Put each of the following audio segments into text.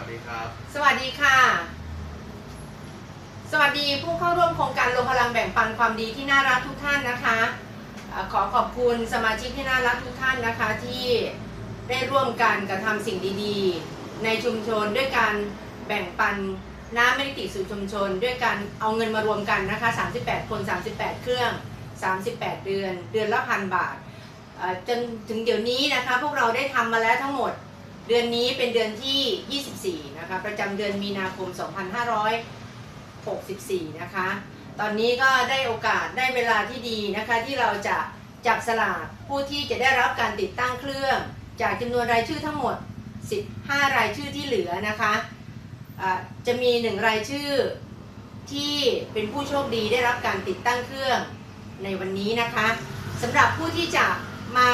วัสดีครับ สวัสดีค่ะ สวัสดีผู้เข้าร่วมโครงการรวมพลังแบ่งปันความดีที่น่ารักทุกท่านนะคะ ขอขอบคุณสมาชิกที่น่ารักทุกท่านนะคะที่ได้ร่วมกันกระทำสิ่งดีๆ ในชุมชนด้วยการแบ่งปันน้ำไม่ได้ติดสู่ชุมชน ด้วยการเอาเงินมารวมกันนะคะ 38 คน 38 เครื่อง 38 เดือน เดือนละพันบาทจนถึงเดี๋ยวนี้นะคะ พวกเราได้ทำมาแล้วทั้งหมด เดือนนี้เป็นเดือนที่ 24 นะคะ ประจำเดือนมีนาคม 2564 นะคะ ตอนนี้ก็ได้โอกาสได้เวลาที่ดีนะคะ ที่เราจะจับสลากผู้ที่จะได้รับการติดตั้งเครื่อง จากจำนวนรายชื่อทั้งหมด 15 รายชื่อที่เหลือนะคะะจะมีหนึ่งรายชื่อที่เป็นผู้โชคดีได้รับการติดตั้งเครื่องในวันนี้นะคะสำหรับผู้ที่จะมา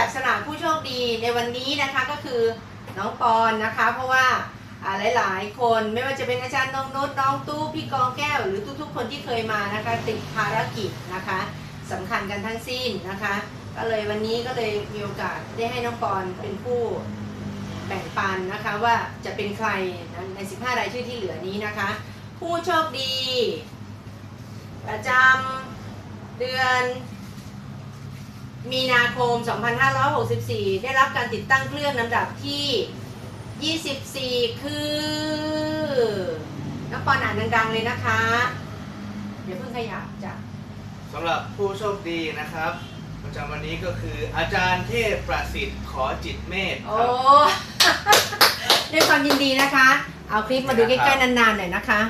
จับสลากผู้โชคดีในวันนี้นะคะก็คือน้องปอนนะคะ เพราะว่าอ่าหลาย ๆ คนไม่ว่าจะเป็นอาจารย์น้องนุชน้องตู้พี่กองแก้ว หรือทุก ๆ คนที่เคยมานะคะติดภารกิจนะคะสำคัญกันทั้งสิ้นนะคะ ก็เลยวันนี้ก็เลยมีโอกาสได้ให้น้องปอนเป็นผู้แบ่งปันนะคะว่าจะเป็นใครใน 15 รายชื่อที่เหลือนี้นะคะ ผู้โชคดี ประจำเดือน มีนาคม 2564 ได้รับการติดตั้งเครื่องลำดับที่ 24 คือน้องปอนอ่านดังๆเลยนะคะ เดี๋ยวเพิ่งขยับจ้ะสำหรับผู้โชคดีนะครับ ประจำวันนี้ก็คืออาจารย์เทพประสิทธิ์ขอจิตเมธโอ้ครับ ด้วยความยินดีนะคะ เอาคลิปมาดูใกล้ๆนานๆหน่อยนะคะ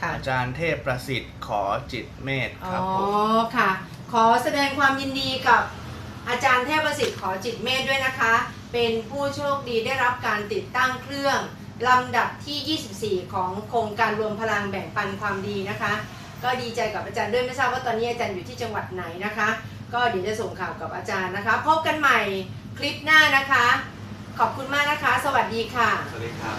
ค่ะ อาจารย์เทพประสิทธิ์ขอจิตเมธอ๋คอรับผม ค่ะ ขอแสดงความยินดีกับ อาจารย์เทพสิทธิ์ขอจิตเมธด้วยนะคะ เป็นผู้โชคดีได้รับการติดตั้งเครื่องลำดับที่ 24 ของโครงการรวมพลังแบ่งปันความดีนะคะ ก็ดีใจกับอาจารย์ด้วยไม่ทราบว่าตอนนี้อาจารย์อยู่ที่จังหวัดไหนนะคะ ก็เดี๋ยวจะส่งข่าวกับอาจารย์นะคะ พบกันใหม่คลิปหน้านะคะ ขอบคุณมากนะคะ สวัสดีค่ะ สวัสดีครับ